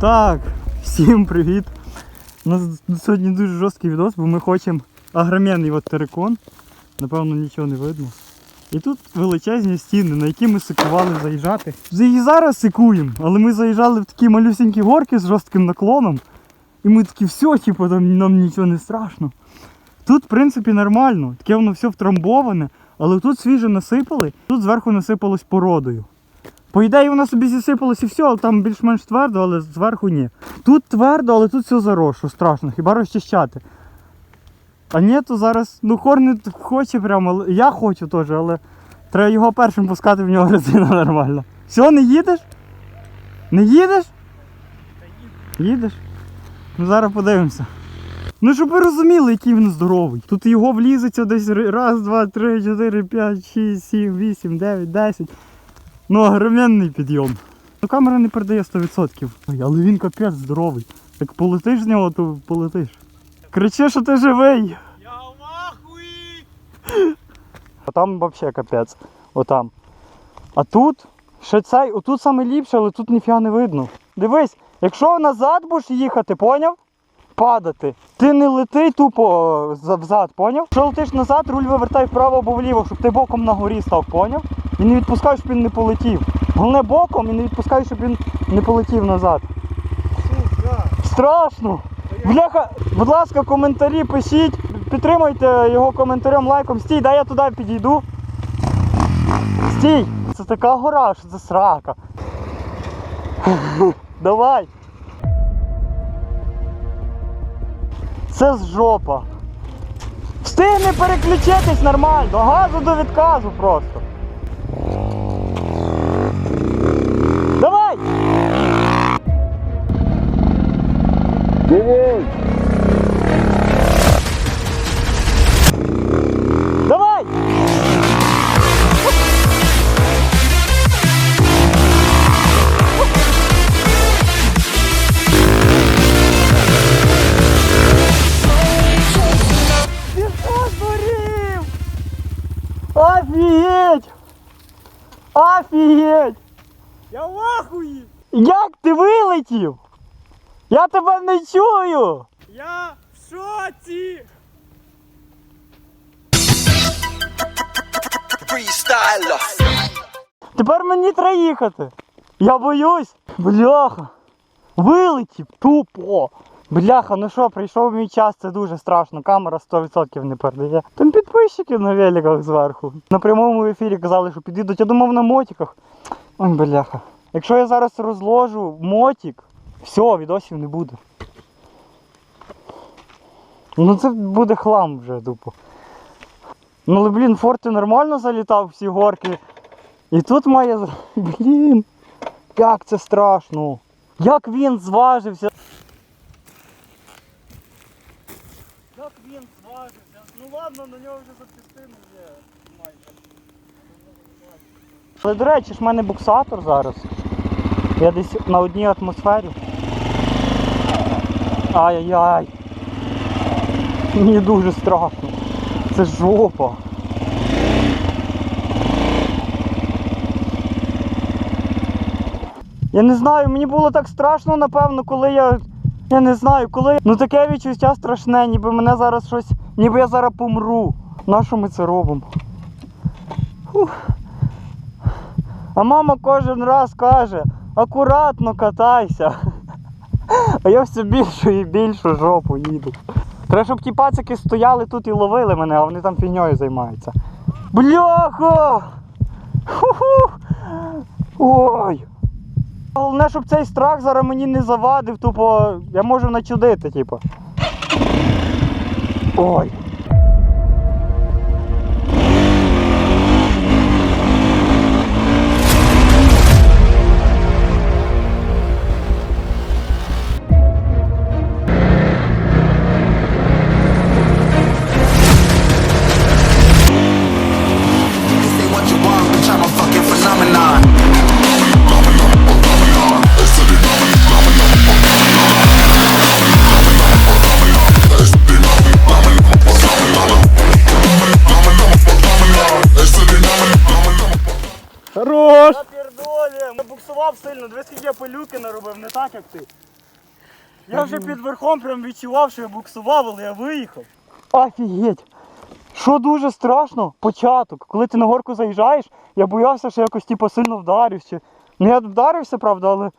Так, всім привіт. У нас сьогодні дуже жорсткий відос, бо ми хочемо агроменний от терикон. Напевно, нічого не видно. І тут величезні стіни, на які ми сикували заїжджати. І зараз сикуємо, але ми заїжджали в такі малюсінькі горки з жорстким наклоном. І ми такі, все, типу, там нам нічого не страшно. Тут, в принципі, нормально, таке воно все втрамбоване, але тут свіже насипали, тут зверху насипалось породою. По ідеї воно собі зісипалось і все, але там більш-менш твердо, але зверху ні. Тут твердо, але тут все заросло, страшно, хіба розчищати. А ні, то зараз, ну Хорнет хоче прямо, я хочу теж, але треба його першим пускати, в нього резина нормальна. Все, не їдеш? Не їдеш? Їдеш? Ну зараз подивимося. Ну, щоб ви розуміли, який він здоровий. Тут його влізеться десь раз, два, три, чотири, п'ять, шість, сім, вісім, дев'ять, десять. Ну, огроменний підйом. Ну, камера не передає 100%. Ой, але він капець здоровий. Як полетиш з нього, то полетиш. Кричи, що ти живий. Я ахуї! А там взагалі капець. Отам. А тут ще цей, отут саме ліпше, але тут ніфіга не видно. Дивись, якщо назад будеш їхати, поняв? Падати. Ти не лети тупо е, взад, поняв? Якщо летиш назад, руль вивертай вправо або вліво, щоб ти боком на горі став, поняв? І не відпускай, щоб він не полетів. Головне боком і не відпускай, щоб він не полетів назад. Страшно! Бляха, будь ласка, коментарі пишіть, підтримуйте його коментарем, лайком. Стій, дай я туди підійду. Стій! Це така гора, що це срака. Давай. Це з жопа. Встигни переключитись нормально, газу до відказу просто. Давай! Давай! Він згорів! Офігеть! Офігеть! Я в ахуї! Як ти вилетів? Я тебе не чую! Я в шоці! Тепер мені треба їхати. Я боюсь. Бляха. Вилетів тупо. Бляха, ну що, прийшов мій час, це дуже страшно. Камера 100% не передає. Там підписчики на великах зверху. На прямому ефірі казали, що підійдуть. Я думав на мотиках. Ой, бляха. Якщо я зараз розложу мотик, все, відосів не буде. Ну це буде хлам вже, тупо. Ну але блін, форти нормально залітав всі горки. І тут має. Блін. Як це страшно. Як він зважився. Як він зважився. Ну ладно, на нього вже запустили вже майже. Але до речі, ж в мене буксатор зараз. Я десь на одній атмосфері. Ай-яй-яй. Мені дуже страшно. Це жопа. Я не знаю, мені було так страшно, напевно, коли я. Я не знаю, коли. Ну таке відчуття страшне, ніби мене зараз щось. Ніби я зараз помру. На що ми це робимо? Фух. А мама кожен раз каже, акуратно катайся. А я все більшу і більшу жопу їду. Треба, щоб ті пацики стояли тут і ловили мене, а вони там фігньою займаються. Бляха! Ху-ху! Ой! Головне, щоб цей страх зараз мені не завадив, тупо я можу начудити, типу. Ой. Хорош! Я дивись, скільки я пилюки наробив, не так як ти. Я вже під верхом прям відчував, що я буксував, але я виїхав. Офігеть! Що дуже страшно, початок. Коли ти на горку заїжджаєш, я боявся, що якось типу, сильно вдарився. Чи... Ну я вдарився, правда, але.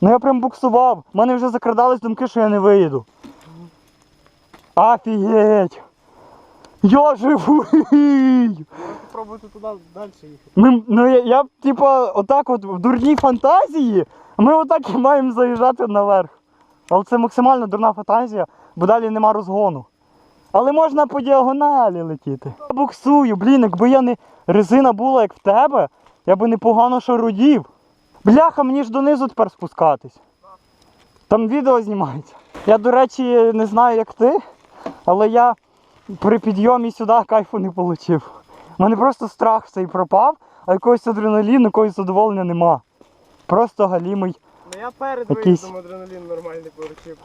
Ну я прям буксував. У мене вже закрадались думки, що я не виїду. Офігеть! Я живий! Спробуйте туди далі їхати. Ми, ну я, я типа, отак от в дурній фантазії, ми отак і маємо заїжджати наверх. Але це максимально дурна фантазія, бо далі нема розгону. Але можна по діагоналі летіти. Я буксую, блін, якби я не резина була як в тебе, я би непогано шарудів. Бляха, мені ж донизу тепер спускатись. Там відео знімається. Я, до речі, не знаю, як ти, але я при підйомі сюди кайфу не отримав. У мене просто страх цей пропав, а якогось адреналіну, якогось задоволення нема. Просто галімий. Ну я перед Якийсь. виїздом адреналін нормальний поручив.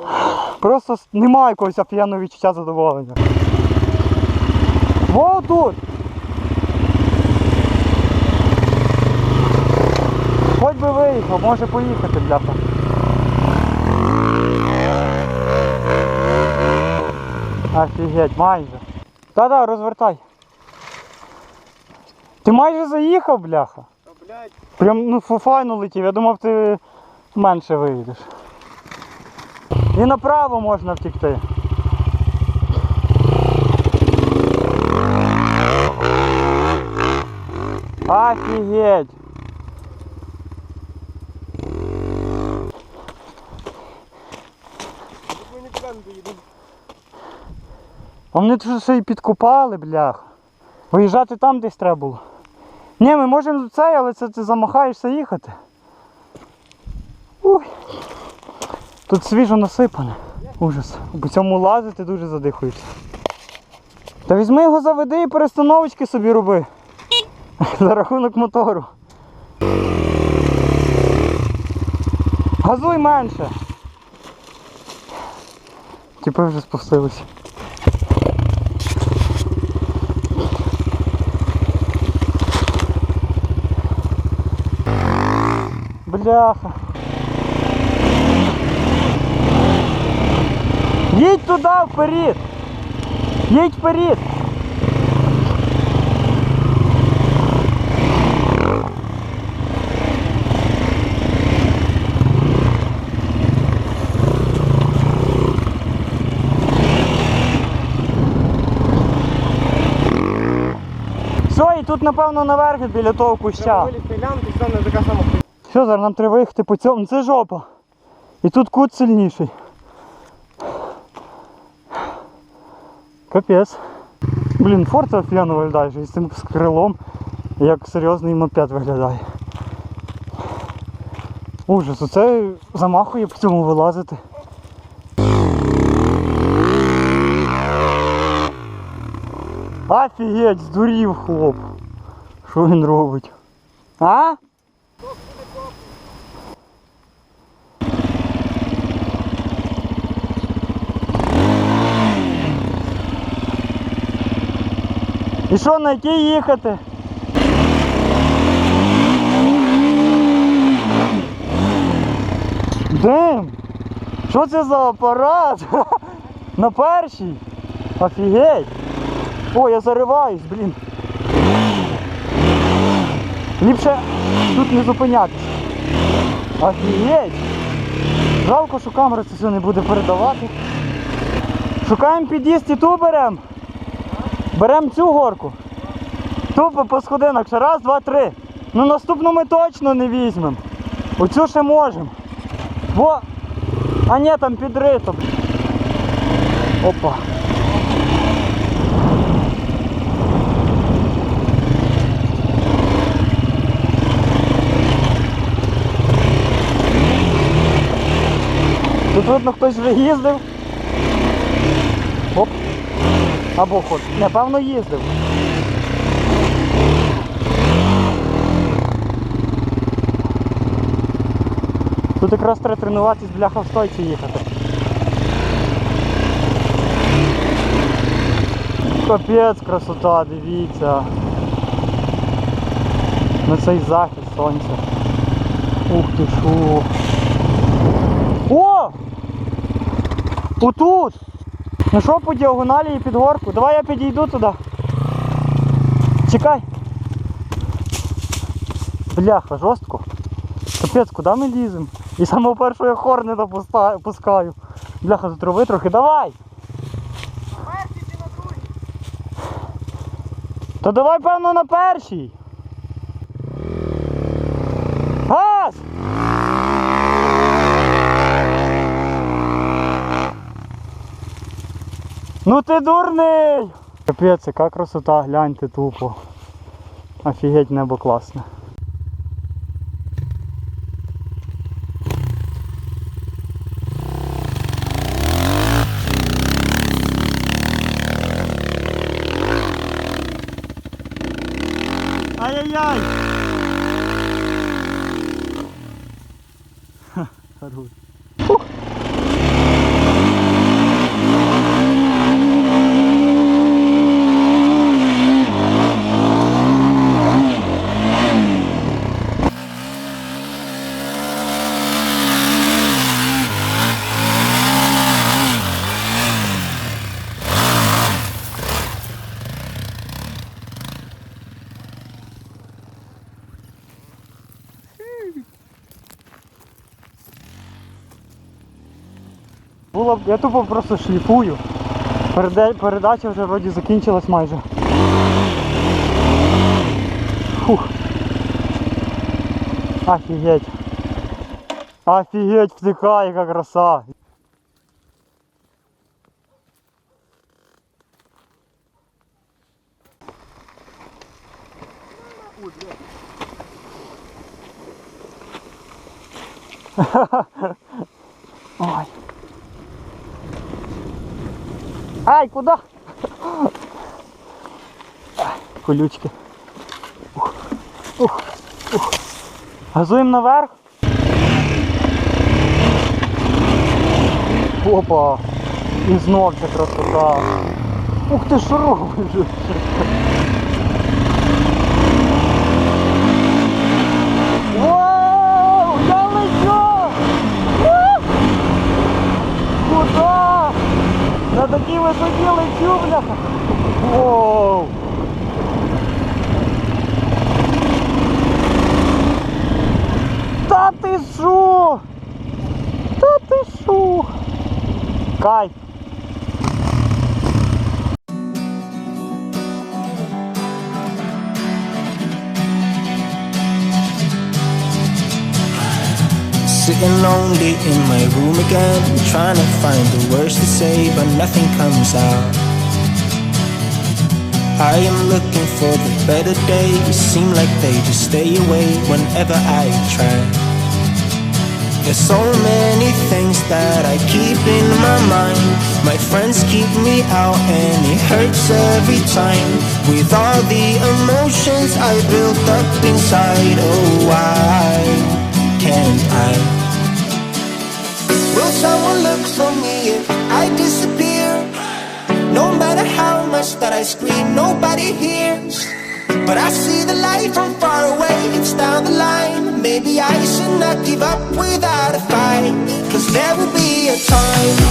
Просто немає якогось офігенного відчуття задоволення. Во тут! Хоч би виїхав, може поїхати, бляха. Офігеть, майже. Та-да, розвертай. Ти майже заїхав, бляха. Та блядь, Прям ну файно летів, я думав ти менше виїдеш. І направо можна втікти. Офігеть! тут ми нікуди не доїдемо. А вони тут ще й підкопали, блях. Виїжджати там десь треба було. Ні, ми можемо цей, але це ти замахаєшся їхати. Ой. Тут свіжо насипане. Ужас. По цьому лазити дуже задихуєшся. Та візьми його заведи і перестановочки собі роби. За рахунок мотору. Газуй менше. Типи вже спустилися. Бляха. Їдь туди вперед. Їдь вперед. Все, і тут, напевно, наверх біля того куща. Вилізти така сама Що, зараз нам треба виїхати по цьому. Це жопа. І тут кут сильніший. Капець. Блін, форт офігенно виглядає, що із цим з крилом, як серйозний мопед виглядає. Ужас, оце замахує по цьому вилазити. Офігеть, здурів хлоп. Що він робить? А? І що, на який їхати? Дим! Що це за апарат? На першій? Офігеть! О, я зариваюсь, блін. Ліпше тут не зупинятися. Офігеть! Жалко, що камера це все не буде передавати. Шукаємо під'їзд ту беремо. Цю горку. Тупо по сходинах. Ще раз, два, три. Ну наступну ми точно не візьмемо. Оцю ще можемо. Во. А ні, там підрито. Опа. Тут видно хтось вже їздив. Оп. Або хоч. Напевно їздив. Тут якраз треба тренуватись бляха в стойці їхати. Капець красота, дивіться. На цей захід сонця. Ух ти шо. О! Отут! Ну що по діагоналі і під горку? Давай я підійду туди. Чекай. Бляха, жорстко. Капець, куди ми ліземо? І самого першого я хорнета пуста- пускаю. Бляха, затрови трохи, давай! Перший чи на другий? То давай, певно, на першій. Ну ти дурний! Капець, яка красота, гляньте тупо. Офігеть, небо класне. Ай-яй-яй! Ха, хорош. Було б, я тупо просто шліфую. Переда- передача вже вроді закінчилась майже. Фух. Офігеть. Офігеть, втикає, яка краса. Ой. Ай, куда? Колючки. Ух. Газуємо наверх. Опа. І знов ця красота. Ух ти що робиш? Вау! Я лечу! Ух! Куда? На такій висоті лечу, бляха. Воу. Та ти шо? Та ти шо? Кайф. Sitting lonely in my room again, trying to find the words to say, but nothing comes out. I am looking for the better days, seem like they just stay away whenever I try. There's so many things that I keep in my mind. My friends keep me out and it hurts every time. With all the emotions I built up inside, oh why can't I? Someone look for me if I disappear? No matter how much that I scream, nobody hears. But I see the light from far away, it's down the line. Maybe I should not give up without a fight. Cause there will be a time.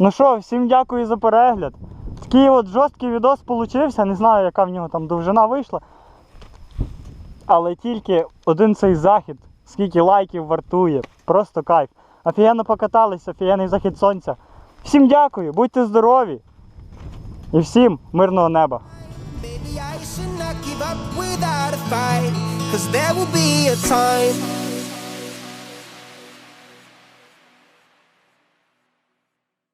Ну що, всім дякую за перегляд. Такий от жорсткий відос получився. Не знаю, яка в нього там довжина вийшла. Але тільки один цей захід, скільки лайків вартує. Просто кайф. Офігенно покатались, офігенний захід сонця. Всім дякую, будьте здорові. І всім мирного неба. Cause there will be a time